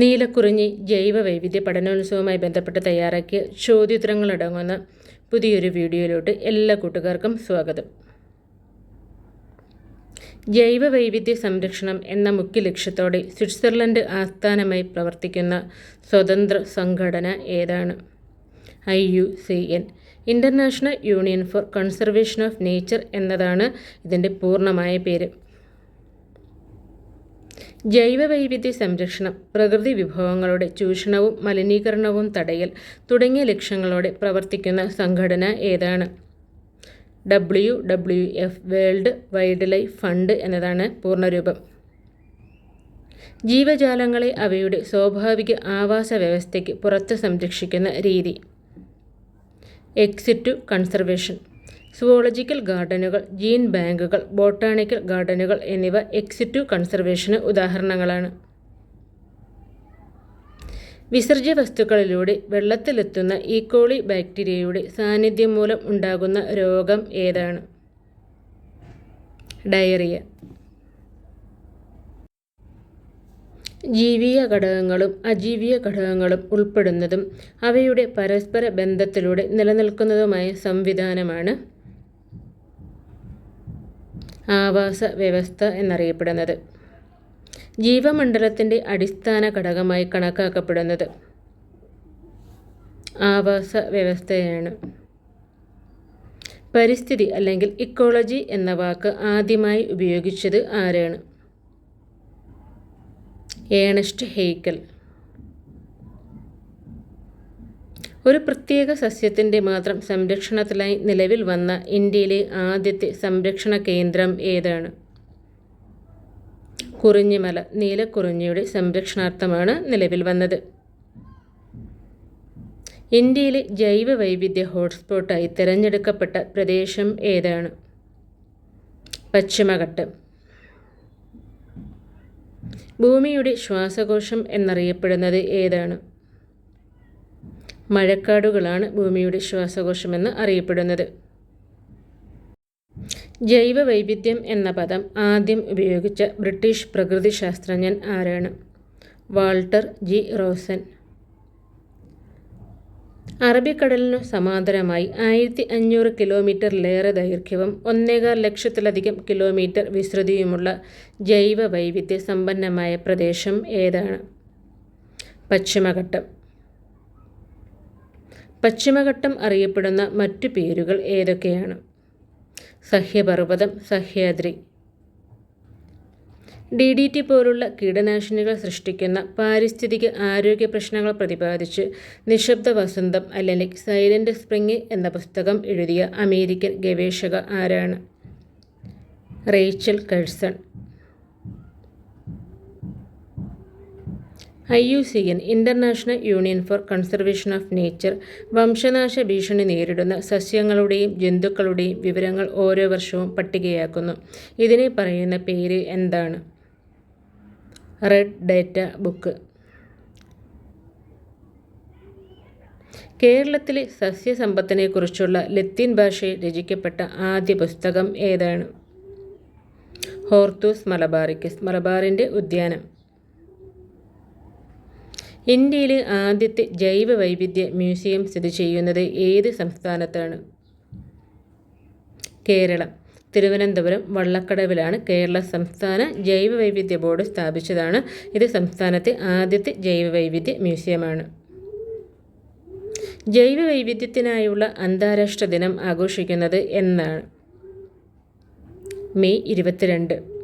നീലക്കുറിഞ്ഞി ജൈവ വൈവിധ്യ പഠനോത്സവവുമായി ബന്ധപ്പെട്ട് തയ്യാറാക്കിയ ചോദ്യോത്തരങ്ങളടങ്ങുന്ന പുതിയൊരു വീഡിയോയിലോട്ട് എല്ലാ കൂട്ടുകാർക്കും സ്വാഗതം. ജൈവ വൈവിധ്യ സംരക്ഷണം എന്ന മുഖ്യ ലക്ഷ്യത്തോടെ സ്വിറ്റ്സർലൻഡ് ആസ്ഥാനമായി പ്രവർത്തിക്കുന്ന സ്വതന്ത്ര സംഘടന ഏതാണ്? I U C N. International union for conservation of nature എന്നതാണ് ഇതിന്റെ പൂർണമായ പേര്. ജൈവവൈവിധ്യ സംരക്ഷണം പ്രകൃതി വിഭവങ്ങളുടെ ചൂഷണവും മലിനീകരണവും തടയൽ തുടങ്ങിയ ലക്ഷ്യങ്ങളോടെ പ്രവർത്തിക്കുന്ന സംഘടന ഏതാണ്? W W F world wildlife fund എന്നതാണ് പൂർണരൂപം. ജീവജാലങ്ങളെ അവയുടെ സ്വാഭാവിക ആവാസ വ്യവസ്ഥയ്ക്ക് പുറത്ത് സംരക്ഷിക്കുന്ന രീതി. Ex situ conservation. സുവോളജിക്കൽ ഗാർഡനുകൾ ജീൻ ബാങ്കുകൾ ബോട്ടാണിക്കൽ ഗാർഡനുകൾ എന്നിവ എക്സിറ്റീവ് കൺസർവേഷന് ഉദാഹരണങ്ങളാണ്. വിസർജ്യ വസ്തുക്കളിലൂടെ വെള്ളത്തിലെത്തുന്ന ഈക്കോളി ബാക്ടീരിയയുടെ സാന്നിധ്യം മൂലം ഉണ്ടാകുന്ന രോഗം ഏതാണ്? ഡയറിയ. ജീവിയ ഘടകങ്ങളും അജീവിയ ഘടകങ്ങളും ഉൾപ്പെടുന്നതും അവയുടെ പരസ്പര ബന്ധത്തിലൂടെ നിലനിൽക്കുന്നതുമായ സംവിധാനമാണ് ആവാസ വ്യവസ്ഥ എന്നറിയപ്പെടുന്നത്. ജീവമണ്ഡലത്തിന്റെ അടിസ്ഥാന ഘടകമായി കണക്കാക്കപ്പെടുന്നത്. ആവാസ വ്യവസ്ഥയാണ്. പരിസ്ഥിതി അല്ലെങ്കിൽ ഇക്കോളജി എന്ന വാക്ക് ആദ്യമായി ഉപയോഗിച്ചത് ആരാണ്? ഏണസ്റ്റ് ഹെയ്ക്കൽ ഒരു പ്രത്യേക സസ്യത്തിന്റെ മാത്രം സംരക്ഷണത്തിനായി നിലവിൽ വന്ന ഇന്ത്യയിലെ ആദ്യത്തെ സംരക്ഷണ കേന്ദ്രം ഏതാണ്? കുറിഞ്ഞിമല നീലക്കുറിഞ്ഞിയുടെ സംരക്ഷണാർത്ഥമാണ് നിലവിൽ വന്നത്. ഇന്ത്യയിലെ ജൈവ വൈവിധ്യ ഹോട്ട്സ്പോട്ടായി തിരഞ്ഞെടുക്കപ്പെട്ട പ്രദേശം ഏതാണ്? പശ്ചിമഘട്ടം. ഭൂമിയുടെ ശ്വാസകോശം എന്നറിയപ്പെടുന്നത് ഏതാണ്? മഴക്കാടുകളാണ് ഭൂമിയുടെ ശ്വാസകോശമെന്ന് അറിയപ്പെടുന്നത്. ജൈവ വൈവിധ്യം എന്ന പദം ആദ്യം ഉപയോഗിച്ച ബ്രിട്ടീഷ് പ്രകൃതി ശാസ്ത്രജ്ഞൻ ആരാണ്? Walter G. റോസൻ. അറബിക്കടലിനു സമാന്തരമായി ആയിരത്തി അഞ്ഞൂറ് കിലോമീറ്ററിലേറെ ദൈർഘ്യവും ഒന്നേകാൽ ലക്ഷത്തിലധികം കിലോമീറ്റർ വിസ്തൃതിയുമുള്ള ജൈവ വൈവിധ്യ സമ്പന്നമായ പ്രദേശം ഏതാണ്? പശ്ചിമഘട്ടം. പശ്ചിമഘട്ടം അറിയപ്പെടുന്ന മറ്റു പേരുകൾ ഏതൊക്കെയാണ്? Sahyaparvatham Sahyadri. D D T പോലുള്ള കീടനാശിനികൾ സൃഷ്ടിക്കുന്ന പാരിസ്ഥിതിക ആരോഗ്യ പ്രശ്നങ്ങൾ പ്രതിപാദിച്ച് നിശബ്ദ വസന്തം അല്ലെങ്കിൽ സൈലന്റ് സ്പ്രിങ് എന്ന പുസ്തകം എഴുതിയ അമേരിക്കൻ ഗവേഷക ആരാണ്? Rachel Carson. I U C N international union for conservation of nature വംശനാശ ഭീഷണി നേരിടുന്ന സസ്യങ്ങളുടെയും ജന്തുക്കളുടെയും വിവരങ്ങൾ ഓരോ വർഷവും പട്ടികയാക്കുന്നു. ഇതിനെ പറയുന്ന പേര് എന്താണ്? Red data book. കേരളത്തിലെ സസ്യസമ്പത്തിനെക്കുറിച്ചുള്ള ലത്തീൻ ഭാഷയിൽ രചിക്കപ്പെട്ട ആദ്യ പുസ്തകം ഏതാണ്? ഹോർത്തൂസ് മലബാറിക്കസ് മലബാറിന്റെ ഉദ്യാനം. ഇന്ത്യയിലെ ആദ്യത്തെ ജൈവ വൈവിധ്യ മ്യൂസിയം സ്ഥിതി ചെയ്യുന്നത് ഏത് സംസ്ഥാനത്താണ്? കേരളം. തിരുവനന്തപുരം വള്ളക്കടവിലാണ് കേരള സംസ്ഥാന ജൈവ വൈവിധ്യ ബോർഡ് സ്ഥാപിച്ചതാണ്. ഇത് സംസ്ഥാനത്തെ ആദ്യത്തെ ജൈവ വൈവിധ്യ മ്യൂസിയമാണ്. ജൈവ വൈവിധ്യത്തിനായുള്ള അന്താരാഷ്ട്ര ദിനം ആഘോഷിക്കുന്നത് എന്നാണ്. മെയ് ഇരുപത്തിരണ്ട്.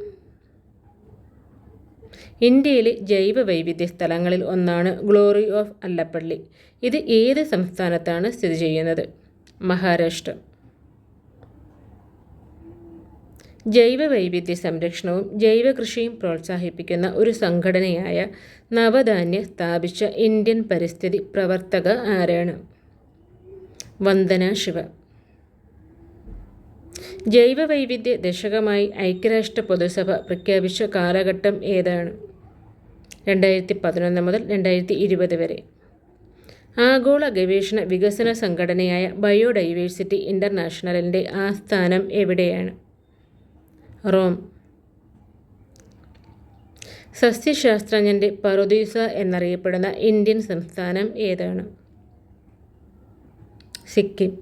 ഇന്ത്യയിലെ ജൈവ വൈവിധ്യ സ്ഥലങ്ങളിൽ ഒന്നാണ് ഗ്ലോറി ഓഫ് അല്ലപ്പള്ളി. ഇത് ഏത് സംസ്ഥാനത്താണ് സ്ഥിതി ചെയ്യുന്നത്? മഹാരാഷ്ട്ര. ജൈവ വൈവിധ്യ സംരക്ഷണവും ജൈവ കൃഷിയും പ്രോത്സാഹിപ്പിക്കുന്ന ഒരു സംഘടനയായ നവധാന്യ സ്ഥാപിച്ച ഇന്ത്യൻ പരിസ്ഥിതി പ്രവർത്തക ആരാണ്? വന്ദന ശിവ. ജൈവ വൈവിധ്യ ദശകമായി ഐക്യരാഷ്ട്ര പൊതുസഭ പ്രഖ്യാപിച്ച കാലഘട്ടം ഏതാണ്? രണ്ടായിരത്തി പതിനൊന്ന് മുതൽ രണ്ടായിരത്തി ഇരുപത് വരെ. ആഗോള ഗവേഷണ വികസന സംഘടനയായ ബയോഡൈവേഴ്സിറ്റി ഇന്റർനാഷണലിന്റെ ആസ്ഥാനം എവിടെയാണ്? റോം. സസ്യശാസ്ത്രജ്ഞന്റെ പറുദീസ എന്നറിയപ്പെടുന്ന ഇന്ത്യൻ സംസ്ഥാനം ഏതാണ്? സിക്കിം.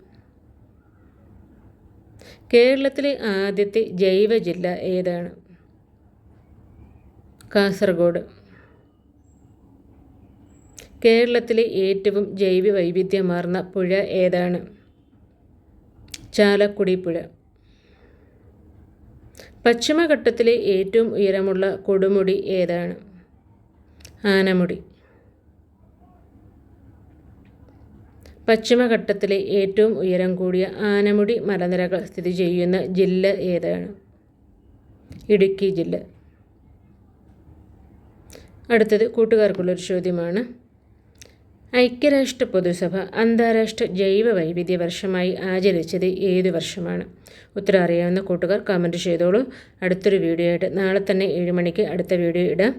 കേരളത്തിലെ ആദ്യത്തെ ജൈവ ജില്ല ഏതാണ്? കാസർഗോഡ്. കേരളത്തിലെ ഏറ്റവും ജൈവ വൈവിധ്യമാർന്ന പുഴ ഏതാണ്? ചാലക്കുടി പുഴ. പശ്ചിമഘട്ടത്തിലെ ഏറ്റവും ഉയരമുള്ള കൊടുമുടി ഏതാണ്? ആനമുടി. പശ്ചിമഘട്ടത്തിലെ ഏറ്റവും ഉയരം കൂടിയ ആനമുടി മലനിരകൾ സ്ഥിതി ചെയ്യുന്ന ജില്ല ഏതാണ്? ഇടുക്കി ജില്ല. അടുത്തത് കൂട്ടുകാർക്കുള്ളൊരു ചോദ്യമാണ്. ഐക്യരാഷ്ട്ര പൊതുസഭ അന്താരാഷ്ട്ര ജൈവ വൈവിധ്യ വർഷമായി ആചരിച്ചത് ഏതു വർഷമാണ്? ഉത്തരം അറിയാവുന്ന കൂട്ടുകാർ കമന്റ് ചെയ്തോളൂ. അടുത്തൊരു വീഡിയോ ആയിട്ട് നാളെ തന്നെ ഏഴ് മണിക്ക് അടുത്ത വീഡിയോ ഇടാം.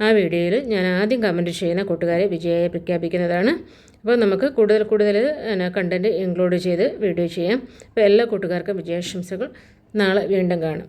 ആ വീഡിയോയിൽ ഞാൻ ആദ്യം കമന്റ് ചെയ്യുന്ന കൂട്ടുകാരെ വിജയമായി പ്രഖ്യാപിക്കുന്നതാണ്. അപ്പോൾ നമുക്ക് കൂടുതൽ കൂടുതൽ കണ്ടന്റ് ഇൻക്ലൂഡ് ചെയ്ത് വീഡിയോ ചെയ്യാം. അപ്പോൾ എല്ലാ കൂട്ടുകാർക്കും വിജയാശംസകൾ. നാളെ വീണ്ടും കാണാം.